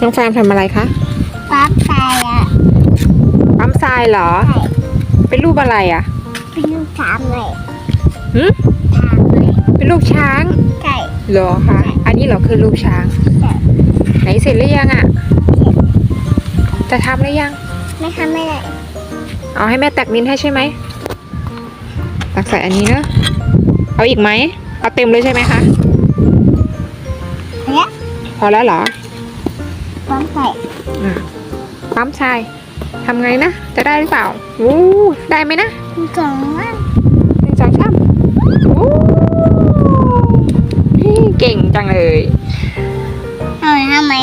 น้องฟาร์มทำอะไรคะปั๊บใส่อะปั๊มทรายเหรอใส่เป็นรูปอะไรอะเป็นลูกสามเลยหืมสามเลยเป็นรูปช้างใส่เหรอคะอันนี้เหรอคือรูปช้างใส่ไหนเสร็จหรือยังอะ จะทำหรือยัง ไม่ทำไม่ได้เอาให้แม่ตักดินให้ใช่ไหมตักใส่อันนี้เนอะเอาอีกไหม เอาเต็มเลยใช่ไหมคะ เนี่ยพอแล้วเหรอ ปั๊บใส่อะปั๊มทรายทำไงนะ จะได้หรือเปล่าอู้ได้ไหมนะสองอันหนึ่งสองสามอู้เฮ้ยเก่งจังเลยเอาทำไม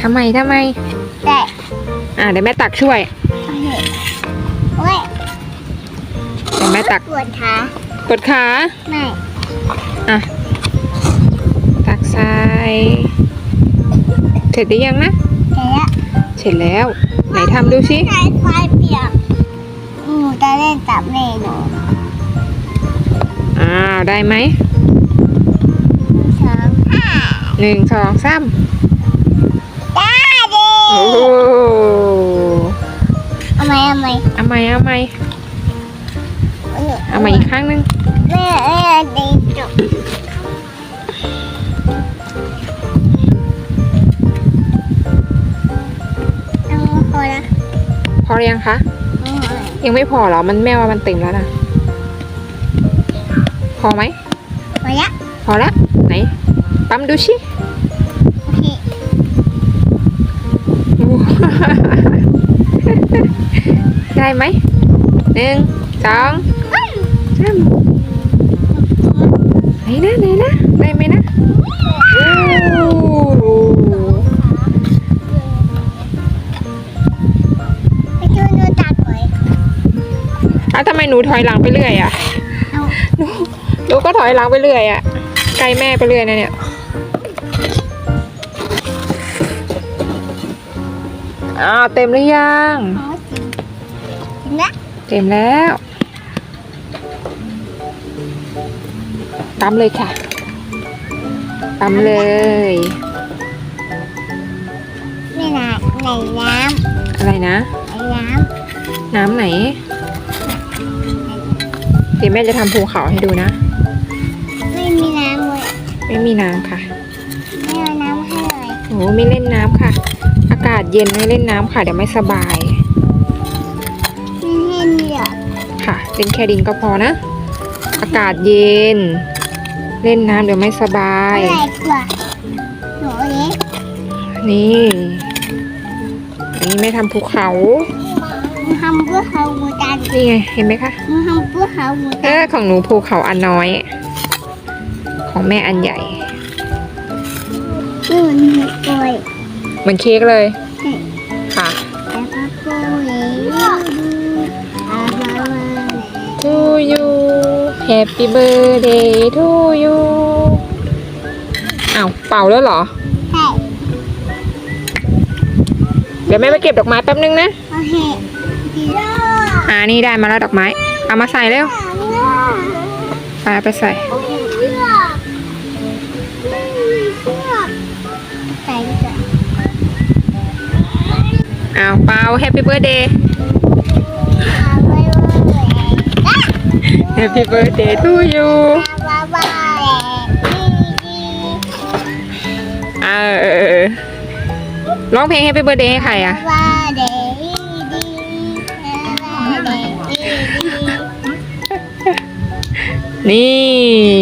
ทำไมทำไมได้อ่าเดี๋ยวแม่ตักช่วยโอเคเว้ยเดี๋ยวแม่ตักปวดขาปวดขาไม่ อะ ตักทราย เสร็จหรือยังนะ แต่ละเสร็จแล้ว ไหนทำดูสิใช้ไฟเปียกหนูจะเล่นจับเล่หนูอ้าวได้ไหมสองห้าหนึ่งสองสามได้ดิโอ้โหเอาไหมเอาไหมเอาใหม่เอาใหม่เอาใหม่อีกครั้งหนึ่ง แม่แม่ดีจุด หรือยังคะยังไม่พอเหรอ มันแม่ว่ามันเต็มแล้วนะพอไหมพอละพอละไหนปั๊มดูชิโอเคได้ไหมหนึ่งสองสามไหนนะไหนนะได้ไหมนะ หนูถอยหลังไปเรื่อยอะเอาหนูก็ถอยหลังไปเรื่อยอะไกลแม่ไปเรื่อยนะเนี่ยอ้าวเต็มหรือยังเอาสิเห็นไหมเต็มแล้วปั๊มเลยค่ะปั๊มเลยไม่นานไหนน้อะไรนะำไหนน้น้ำไหน เดี๋ยวแม่จะทำภูเขาให้ดูนะำไม่มีน้ำเลยไม่มีน้ำค่ะ ไม่เอาน้ำให้เลยโอ้ไม่เล่นน้ำค่ะ อากาศเย็นไม่เล่นน้ำค่ะ เดี๋ยวไม่สบาย ไม่ให้เหนียวค่ะเล่นแค่ดินก็พอนะ อากาศเย็น เล่นน้ำเดี๋ยวไม่สบายอะไรกว่าหนูนี้นี่ นี่ไม่ทำภูเขาหนู ทำเพื่อเขาหมูจันนี่ไงเห็นไหมคะหนูทำเพื่อเขาหมูเอจันอของหนูภูเขาอันน้อย ของแม่อันใหญ่นี่มันหมูกล้วยเหมือนเค้กเลยค่ะแล้วก็กล้วยอาบาบา to you Happy birthday to you อ้าวเป่าแล้วเหรอ ใช่เดี๋ยวแม่ไปเก็บดอกไม้แป๊บนึงนะ โอเคดีแล้ว อ่านี่ได้มาแล้วดอกไม้ เอามาใส่เร็วไปเอาไปใส่เชือกไม่มีเชือกใส่ดีกว่าอ้าวเป่า Happy birthday เอาไว้ไว้อะ Happy birthday to you บาบาดีดีเออร้องเพลง Happy birthday ให้ใครอะ นี่